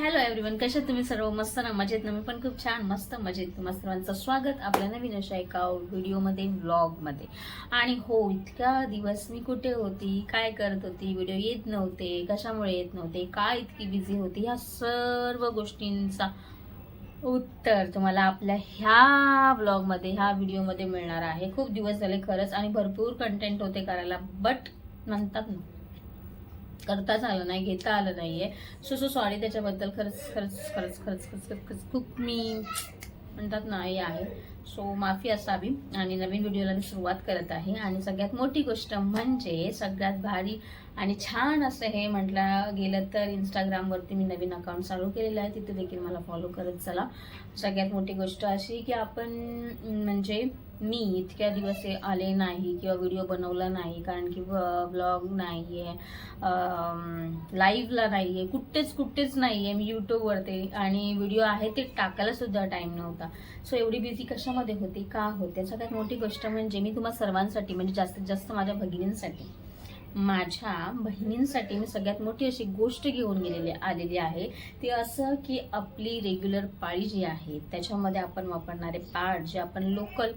Hello everyone कशा तुम्ही? सर्व मस्त ना? मजेत ना? मी पण खूप छान मस्त मजेत. तुम्हा सर्वांचं स्वागत आपल्या नवीन अशा एका व्हिडिओमध्ये व्लॉगमध्ये. आणि हो इतक्या दिवस मी कुठे होती? काय करत होती? व्हिडिओ येत नव्हते. कशामुळे येत नव्हते? का इतकी बिझी होती? ह्या सर्व गोष्टींचा उत्तर तुम्हाला आपल्या ह्या ब्लॉगमध्ये ह्या व्हिडिओमध्ये मिळणार आहे. खूप दिवस झाले खरंच आणि भरपूर कंटेंट होते करायला बट म्हणतात ना. करताच आलं नाही घेता आलं नाही आहे सो सो सॉरी त्याच्याबद्दल. खरंच खरंच खरंच खरंच खरंच खरंच खरंच खूप मी म्हणतात ना हे आहे. सो माफी असावी. आणि नवीन व्हिडिओला मी सुरुवात करत आहे. आणि सगळ्यात मोठी गोष्ट म्हणजे सगळ्यात भारी आणि छान असं हे म्हटलं गेलं तर इंस्टाग्रामवरती मी नवीन अकाउंट चालू केलेलं आहे. तिथे देखील मला फॉलो करत चला. सगळ्यात मोठी गोष्ट अशी की आपण म्हणजे मी इतक्या दिवस हे आले नाही किंवा व्हिडिओ बनवला नाही कारण की ब्लॉग नाही आहे लाईव्हला नाही आहे कुठेच कुठेच नाही आहे मी यूट्यूबवरती आणि व्हिडिओ आहे ते टाकायला सुद्धा टाईम नव्हता. सो एवढी बिझी कशामध्ये होती? का होते? सगळ्यात मोठी गोष्ट म्हणजे मी तुम्हा सर्वांसाठी म्हणजे जास्तीत जास्त माझ्या भगिनींसाठी माझ्या बहिणींसाठी मी सगळ्यात मोठी अशी गोष्ट घेऊन गेलेली आलेली आहे. ती असं की आपली रेग्युलर पाळी जी आहे त्याच्यामध्ये आपण वापरणारे पॅड जे आपण लोकल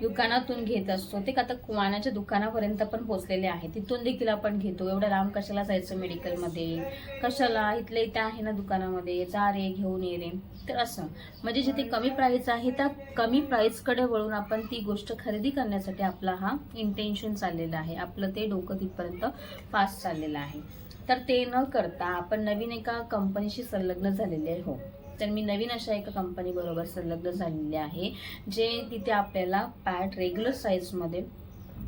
दुकानातून घेत असतो. ते का आता कुवानाच्या दुकानापर्यंत पण पोचलेले आहे तिथून देखील आपण घेतो. एवढं लांब कशाला जायचं मेडिकलमध्ये? कशाला? इथल्या इथे आहे ना दुकानामध्ये. जा रे घेऊन ये रे. तर असं. म्हणजे जिथे कमी प्राईस आहे त्या कमी प्राईसकडे वळून आपण ती गोष्ट खरेदी करण्यासाठी आपला हा इंटेन्शन चाललेला आहे. आपलं ते डोकं तिथपर्यंत फास्ट चाललेलं आहे. तर ते न करता आपण नवीन एका कंपनीशी संलग्न झालेले आहे हो तर मी नवीन अशा एका कंपनीबरोबर संलग्न झालेले आहे जे तिथे आपल्याला पॅट रेग्युलर साईजमध्ये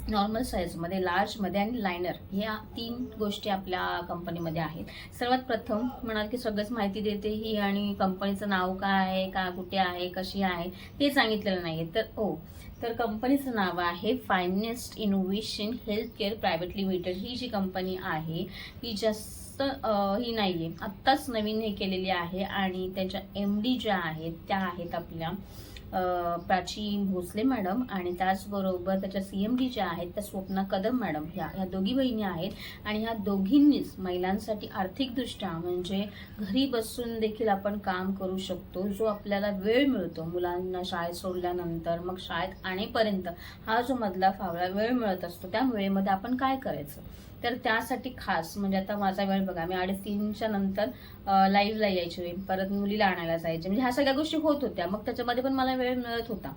नॉर्मल साईजमध्ये लार्जमध्ये आणि लायनर ह्या तीन गोष्टी आपल्या कंपनीमध्ये आहेत. सर्वात प्रथम म्हणाल की सगळंच माहिती देते ही आणि कंपनीचं नाव काय आहे का कुठे आहे कशी आहे ते सांगितलेलं नाही आहे तर हो तर कंपनीचं नाव आहे Finest Innovation Health Care Private Limited ही जी कंपनी आहे ही जास्त ही नाही आहे आत्ताच नवीन हे केलेली आहे आणि त्यांच्या एम डी ज्या आहेत त्या आहेत आपल्या. प्राची भोसले मॅडम आणि त्याचबरोबर त्याच्या सी एम डी ज्या आहेत त्या स्वप्ना कदम मॅडम. ह्या ह्या दोघी बहिणी आहेत आणि ह्या दोघींनीच महिलांसाठी आर्थिकदृष्ट्या म्हणजे घरी बसून देखील आपण काम करू शकतो जो आपल्याला वेळ मिळतो मुलांना शाळेत सोडल्यानंतर. मग शाळेत आणेपर्यंत हा जो मधला फावळा वेळ मिळत असतो त्या वेळेमध्ये आपण काय करायचं? तर त्यासाठी खास म्हणजे आता माझा वेळ बघा मी अडीच तीनच्या नंतर लाईव्हला यायचे परत मुलीला आणायला जायचे. म्हणजे ह्या सगळ्या गोष्टी होत होत्या. मग त्याच्यामध्ये पण मला वेळ मिळत होता.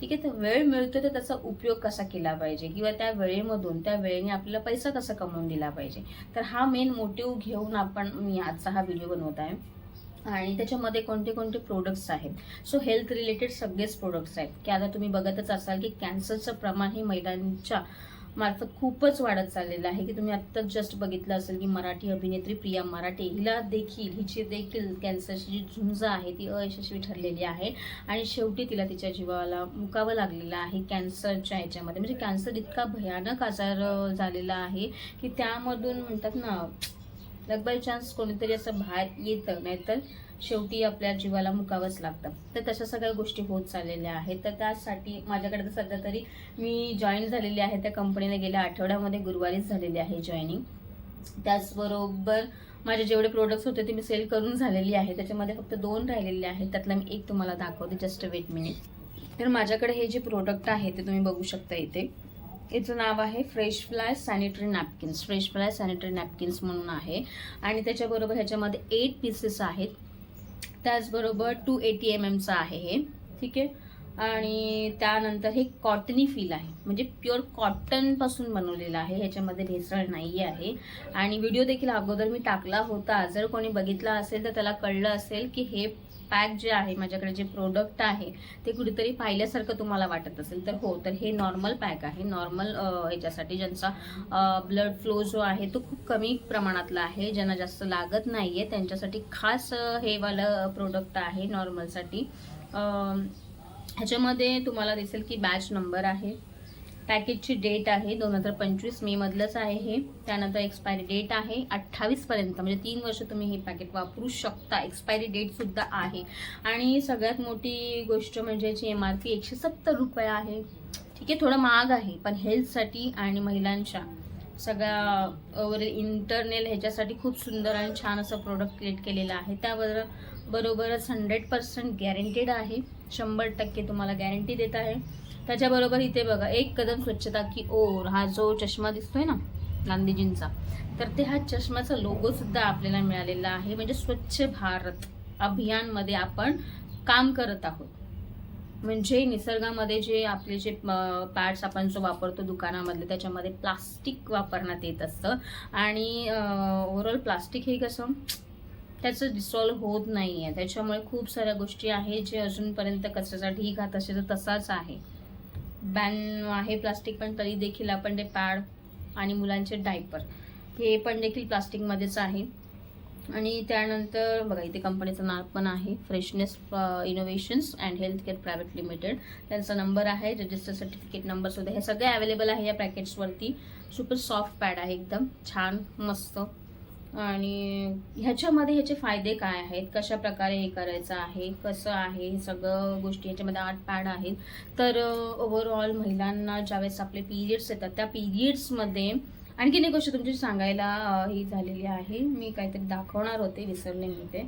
ठीक आहे? तर वेळ मिळतो तर त्याचा उपयोग कसा केला पाहिजे? किंवा त्या वेळेमधून त्या वेळेने आपल्याला पैसा कसा कमवून दिला पाहिजे? तर हा मेन मोटिव्ह घेऊन आपण मी आजचा हा व्हिडिओ बनवत आहे. आणि त्याच्यामध्ये कोणते कोणते प्रोडक्ट्स आहेत? सो हेल्थ रिलेटेड सगळेच प्रोडक्ट्स आहेत. की आता तुम्ही बघतच असाल की कॅन्सरचं प्रमाण हे महिलांच्या मार्फत खूपच वाढत चाललेलं आहे की तुम्ही आत्ताच जस्ट बघितलं असेल की मराठी अभिनेत्री प्रिया मराठे हिला देखील हिची देखील कॅन्सरची जी झुंज आहे ती अयशस्वी ठरलेली आहे. आणि शेवटी तिला तिच्या जीवाला मुकावं लागलेलं आहे कॅन्सरच्या ह्याच्यामध्ये. म्हणजे कॅन्सर इतका भयानक आजार झालेला आहे की त्यामधून म्हणतात ना लग बाय चान्स कोणीतरी असं बाहेर येतं नाहीतर शेवटी आपल्या जीवाला मुकावंच लागतं. तर तशा सगळ्या गोष्टी होत चाललेल्या आहेत. तर त्यासाठी माझ्याकडे तर सध्या तरी मी जॉईन झालेली आहे. त्या कंपनीला गेल्या आठवड्यामध्ये गुरुवारीच झालेली आहे जॉईनिंग त्याचबरोबर माझे जेवढे प्रोडक्ट्स होते ते मी सेल करून झालेली आहे. त्याच्यामध्ये फक्त दोन राहिलेले आहेत. त्यातलं मी एक तुम्हाला दाखवते. जस्ट वेट मिनिट तर माझ्याकडे हे जे प्रोडक्ट आहे ते तुम्ही बघू शकता इथे. याचं नाव आहे Fresh Fly sanitary napkins Fresh Fly sanitary napkins म्हणून आहे. आणि त्याच्याबरोबर ह्याच्यामध्ये एट पीसेस आहेत. त्याचबरोबर टू एटी एम एमचं आहे हे. ठीक आहे? आणि त्यानंतर हे कॉटनी फील आहे. म्हणजे प्युअर कॉटनपासून बनवलेलं आहे. ह्याच्यामध्ये भेसळ नाही आहे. आणि व्हिडिओ देखील अगोदर मी टाकला होता. जर कोणी बघितला असेल तर त्याला कळलं असेल की हे पॅक जे आहे माझ्याकडे जे प्रोडक्ट आहे ते कुठेतरी पाहिल्यासारखं तुम्हाला वाटत असेल तर हो तर हे नॉर्मल पॅक आहे. नॉर्मल याच्यासाठी ज्यांचा ब्लड फ्लो जो आहे तो खूप कमी प्रमाणातला आहे. ज्यांना जास्त लागत नाही आहे त्यांच्यासाठी खास हे वालं प्रोडक्ट आहे नॉर्मलसाठी ह्याच्यामध्ये तुम्हाला दिसेल की बॅच नंबर आहे. पॅकेजची डेट आहे दोन हजार पंचवीस मे मधलंच आहे हे. त्यानंतर एक्सपायरी डेट आहे अठ्ठावीसपर्यंत म्हणजे तीन वर्ष तुम्ही हे पॅकेट वापरू शकता. एक्सपायरी डेट सुद्धा आहे. आणि सगळ्यात मोठी गोष्ट म्हणजे जी एम आर पी एकशे सत्तर रुपये आहे. ठीक आहे थोडं महाग आहे पण हेल्थसाठी आणि महिलांच्या सगळ्या ओव्हर इंटरनेल ह्याच्यासाठी खूप सुंदर आणि छान असं प्रोडक्ट क्रिएट केलेलं आहे. त्याबरोबर बरोबरच हंड्रेड पर्सेंट गॅरंटेड आहे. शंभर टक्के तुम्हाला गॅरंटी देत आहे. त्याच्याबरोबर इथे बघा एक कदम स्वच्छता की ओर हा जो चष्मा दिसतोय ना गांधीजींचा तर ते हा चष्म्याचा लोगो सुद्धा आपल्याला मिळालेला आहे. म्हणजे स्वच्छ भारत अभियानमध्ये आपण काम करत आहोत. म्हणजे निसर्गामध्ये जे आपले जे पॅड्स आपण जो वापरतो दुकानामधले त्याच्यामध्ये प्लास्टिक वापरण्यात येत असतं. आणि ओव्हरऑल प्लास्टिक हे कसं त्याचं डिसॉल्व होत नाही आहे त्याच्यामुळे खूप साऱ्या गोष्टी आहेत जे अजूनपर्यंत कचऱ्याचा ढीग हा तर तसाच आहे. बॅन आहे प्लास्टिक पण तरी देखील आपण ते पॅड आणि मुलांचे डायपर हे पण देखील प्लास्टिकमध्येच आहे. आणि त्यानंतर बघा इथे कंपनीचं नाव पण आहे Freshness Innovations and Health Care Private Limited त्यांचा नंबर आहे रजिस्टर सर्टिफिकेट नंबर सुद्धा. हे सगळे अवेलेबल आहे या पॅकेट्सवरती सुपर सॉफ्ट पॅड आहे एकदम. छान मस्त. आणि ह्याच्यामध्ये ह्याचे फायदे काय आहेत? कशा प्रकारे हे करायचं आहे? कसं आहे? हे सगळं गोष्टी ह्याच्यामध्ये आठ पॅड आहेत. तर ओव्हरऑल महिलांना ज्यावेळेस आपले पिरियड्स येतात त्या पिरियड्समध्ये आणखीन एक गोष्ट तुमची सांगायला ही झालेली आहे. मी काहीतरी दाखवणार होते विसरले मी ते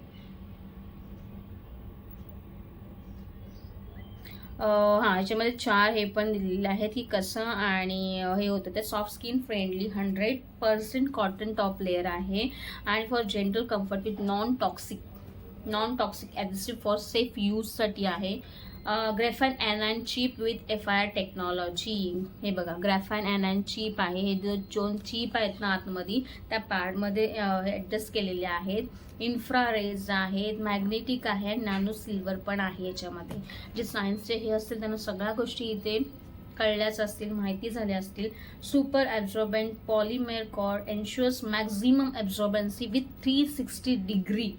हां याच्यामध्ये चार हे पण दिलेले आहेत. की कसं आणि हे होतं ते soft skin friendly hundred percent cotton top layer आहे. आणि for gentle comfort with non toxic non toxic adhesive for safe यूजसाठी आहे. Graphene and chip with F I R technology. हे बघा ग्रॅफाईन अँड चीप आहे. हे जो दोन चीप आहेत ना आतमध्ये त्या पॅडमध्ये ॲडजस्ट केलेले आहेत. इन्फ्रारेज आहेत मॅग्नेटिक आहे नॅनो सिल्वर पण आहे याच्यामध्ये. जे सायन्सचे हे असतील त्यांना सगळ्या गोष्टी इथे कळल्याच असतील माहिती झाल्या असतील. Super absorbent polymer core ensures maximum absorbency with three sixty degree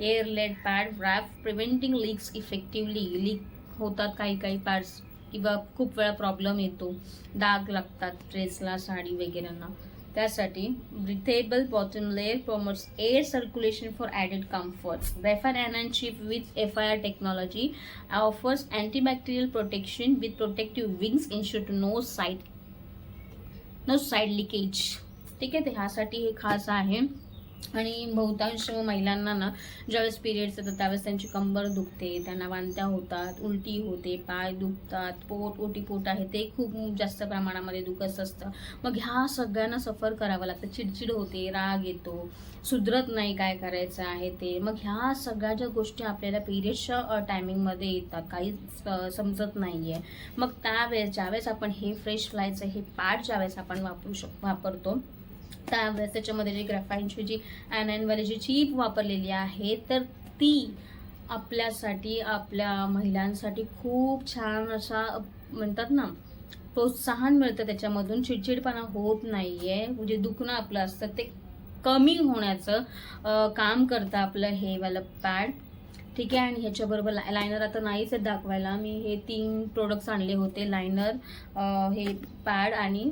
air laid pad wrap preventing leaks effectively leak होतात काही काही पार्ट्स किंवा खूप वेळा प्रॉब्लेम येतो. डाग लागतात ड्रेसला साडी वगैरेंना त्यासाठी breathable bottom layer promotes air circulation for added comfort refer and ship with F I R technology offers antibacterial protection with protective wings ensure to no side no side leakage ठीक आहे ते ह्यासाठी हे खास आहे. आणि बहुतांश महिलांना ना ज्यावेळेस पिरियड्स येतात त्यावेळेस त्यांची कंबर दुखते त्यांना वांत्या होतात उलटी होते पाय दुखतात पोट ओटीपोट आहे ते खूप जास्त प्रमाणामध्ये दुखत असतं. मग ह्या सगळ्यांना सफर करावं लागतं. चिडचिड होते राग येतो सुधरत नाही काय करायचं आहे ते. मग ह्या सगळ्या ज्या गोष्टी आपल्याला पिरियड्सच्या टायमिंगमध्ये येतात काही समजत नाही आहे मग त्यावेळेस ज्यावेळेस आपण हे फ्रेश फ्लायचं हे पॅड ज्यावेळेस आपण वापरू शक वापरतो त्यावेळेस त्याच्यामध्ये जी ग्राफाईनची जी ॲनॅनवाली जी चीप वापरलेली आहे तर ती आपल्यासाठी आपल्या महिलांसाठी खूप छान असा म्हणतात ना प्रोत्साहन मिळतं त्याच्यामधून. चिडचिडपणा होत नाही आहे म्हणजे दुखणं आपलं असतं. ते कमी होण्याचं काम करतं आपलं हे वालं पॅड ठीक आहे आणि ह्याच्याबरोबर ला लायनर आता नाहीच आहेत दाखवायला. मी हे तीन प्रोडक्ट्स आणले होते लायनर हे पॅड आणि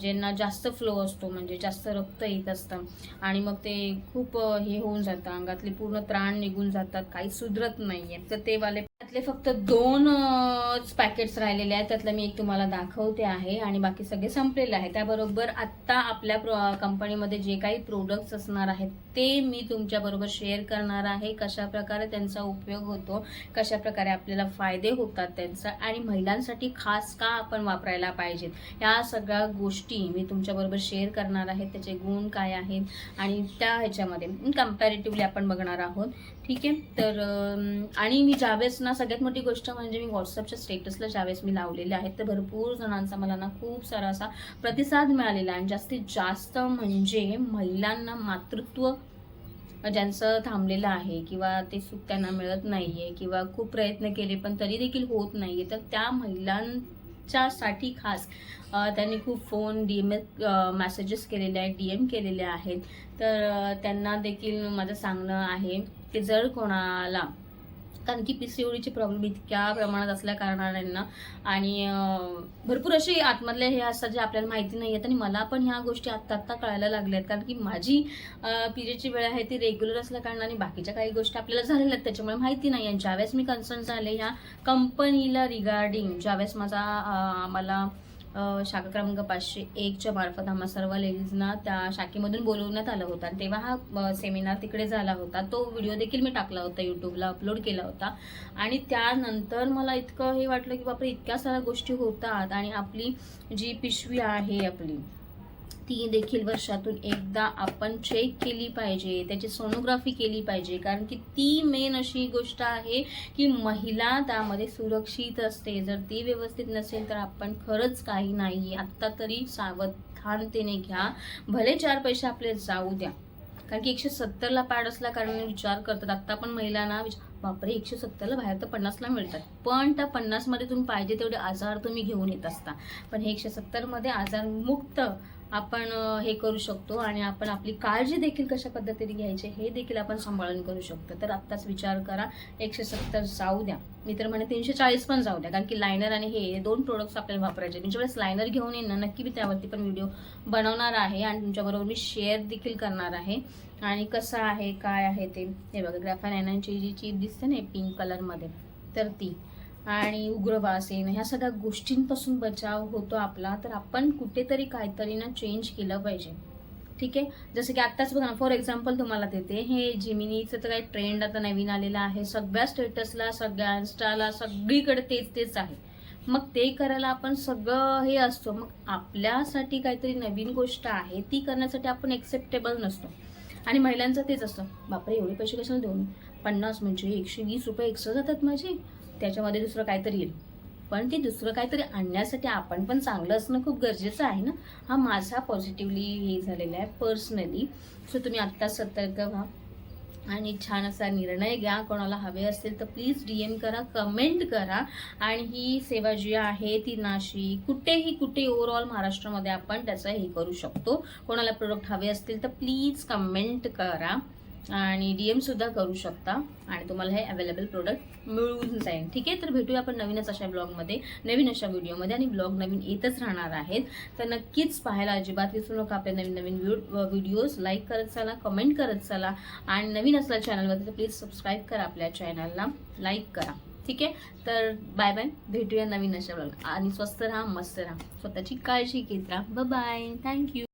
ज्यांना जास्त फ्लो असतो म्हणजे जास्त रक्त येत असतं. आणि मग ते खूप हे होऊन जातं अंगातले पूर्ण त्राण निघून जातात काही सुधरत नाही आहे तर ते वाले त्यातले फक्त दोन पॅकेट्स राहिलेले आहेत. त्यातलं मी एक तुम्हाला दाखवते आहे आणि बाकी सगळे संपलेले आहे. त्याबरोबर आत्ता आपल्या कंपनीमध्ये जे काही प्रोडक्ट्स असणार आहेत ते मी तुमच्याबरोबर शेअर करणार आहे. कशा प्रकारे त्यांचा उपयोग होतो कशा प्रकारे आपल्याला फायदे होतात त्यांचा आणि महिलांसाठी खास का आपण वापरायला पाहिजेत या सगळ्या गोष्टी मी तुमच्याबरोबर शेअर करणार आहे. त्याचे गुण काय आहेत आणि त्या ह्याच्यामध्ये कम्पॅरेटिव्हली आपण बघणार आहोत. ठीक आहे? तर आणि मी ज्यावेळेस ना सगळ्यात मोठी गोष्ट म्हणजे मी व्हॉट्सअपच्या स्टेटसला ज्यावेळेस मी लावलेले आहेत तर भरपूर जणांचा मला ना खूप सारा असा प्रतिसाद मिळालेला आहे. आणि जास्तीत जास्त म्हणजे महिलांना मातृत्व ज्यांचं थांबलेलं आहे किंवा ते सुख त्यांना मिळत नाही आहे किंवा खूप प्रयत्न केले पण तरी देखील होत नाही आहे तर त्या महिलांच्यासाठी खास त्यांनी खूप फोन डी एम मॅसेजेस केलेले आहेत डी एम केलेले आहेत. तर त्यांना देखील माझं सांगणं आहे की जर कोणाला कारण की पी सी ओडीचे प्रॉब्लेम इतक्या प्रमाणात असल्या कारणाने. आणि भरपूर असे आतमधले हे असतात जे आपल्याला माहिती नाही आहेत आणि मला पण ह्या गोष्टी आत्ता आत्ता कळायला लागल्या आहेत कारण की माझी पिरियडची वेळ आहे ती रेग्युलर असल्या कारणाने बाकीच्या काही गोष्टी आपल्याला झालेल्या आहेत त्याच्यामुळे माहिती नाही आणि ज्यावेळेस मी कन्सर्न झाले ह्या कंपनीला रिगार्डिंग ज्यावेळेस माझा मला शाखा क्रमांक पाचशे एकच्या मार्फत आम्हा सर्व लेडीजना त्या शाखेमधून बोलवण्यात आलं होतं. आणि तेव्हा हा सेमिनार तिकडे झाला होता. तो व्हिडिओ देखील मी टाकला होता यूट्यूबला अपलोड केला होता. आणि त्यानंतर मला इतकं हे वाटलं की बापरे इतक्या साऱ्या गोष्टी होतात. आणि आपली जी पिशवी आहे आपली ती देखील वर्षातून एकदा आपण चेक केली पाहिजे त्याची सोनोग्राफी केली पाहिजे. कारण की ती मेन अशी गोष्ट आहे की महिला त्यामध्ये सुरक्षित असते. जर ती व्यवस्थित नसेल तर आपण खरंच काही नाही आत्ता तरी सावधानतेने घ्या. भले चार पैसे आपले जाऊ द्या. कारण की एकशे सत्तरला पॅड असल्या कारणाने विचार करतात. आत्ता पण महिलांना विचार बापरे एकशे सत्तरला बाहेर तर पन्नासला मिळतात. पण त्या पन्नासमध्ये तुम्ही पाहिजे तेवढे आजार तुम्ही घेऊन येत असता. पण हे एकशे सत्तरमध्ये आजारमुक्त आपण हे करू शकतो आणि आपण आपली काळजी देखील कशा पद्धतीने घ्यायची हे देखील आपण सांभाळून करू शकतो. तर आत्ताच विचार करा एकशे सत्तर जाऊ द्या. मी तर म्हणे तीनशे चाळीस पण जाऊ द्या कारण की लायनर आणि हे हे दोन प्रोडक्ट्स आपल्याला वापरायचे. मी ज्यावेळेस लायनर घेऊन येईन ना नक्की मी त्यावरती पण व्हिडिओ बनवणार आहे आणि तुमच्याबरोबर मी शेअर देखील करणार आहे. आणि कसं आहे काय आहे ते हे बघा ग्रॅफान आयनांची जी चीप दिसते ना पिंक कलरमध्ये तर ती. आणि उग्रवास येणं ह्या सगळ्या गोष्टींपासून बचाव होतो आपला तर आपण कुठेतरी काहीतरी ना चेंज केलं पाहिजे. ठीक आहे? जसं की आत्ताच बघा ना फॉर एक्झाम्पल तुम्हाला देते हे जिमिनीचं तर काही ट्रेंड आता नवीन आलेला आहे. सगळ्या स्टेटसला सगळ्या इन्स्टाला सगळीकडे तेच तेच आहे. मग ते करायला आपण सगळं हे असतो. मग आपल्यासाठी काहीतरी नवीन गोष्ट आहे ती करण्यासाठी आपण एक्सेप्टेबल नसतो. आणि महिलांचं तेच असतं. बापरे एवढे पैसे कशाला देऊन पन्नास म्हणजे एकशे वीस रुपये एक्स्ट्रा जातात माझे. त्याच्यामध्ये दुसरं काहीतरी येईल. पण ते दुसरं काहीतरी आणण्यासाठी आपण पण चांगलं असणं खूप गरजेचं आहे ना? हा माझा पॉझिटिव्हली हे झालेला आहे पर्सनली सो तुम्ही आत्ताच सतर्क व्हा. आणि छान असा निर्णय घ्या. कोणाला हवे असेल तर प्लीज डी एम करा कमेंट करा. आणि ही सेवा जी आहे ती नाशिक कुठेही कुठे ओव्हरऑल महाराष्ट्रामध्ये आपण त्याचं हे करू शकतो. कोणाला प्रोडक्ट हवे असतील तर प्लीज कमेंट करा. आणि डी एमसुद्धा करू शकता. आणि तुम्हाला हे अवेलेबल प्रोडक्ट मिळून जाईल. ठीक आहे? तर भेटूया आपण नवीनच अशा ब्लॉगमध्ये नवीन अशा व्हिडिओमध्ये आणि ब्लॉग नवीन येतच राहणार आहेत. तर नक्कीच पाहायला अजिबात विसरू नका आपले नवीन नवीन व्हिडिओज लाईक करत चला कमेंट करत चला. आणि नवीन असल्या चॅनलमध्ये तर प्लीज सबस्क्राईब करा आपल्या चॅनलला लाईक करा. ठीक आहे? तर बाय बाय भेटूया नवीन अशा ब्लॉग आणि स्वस्त राहा मस्त राहा. स्वतःची काळजी घेत राहा. Bye thank you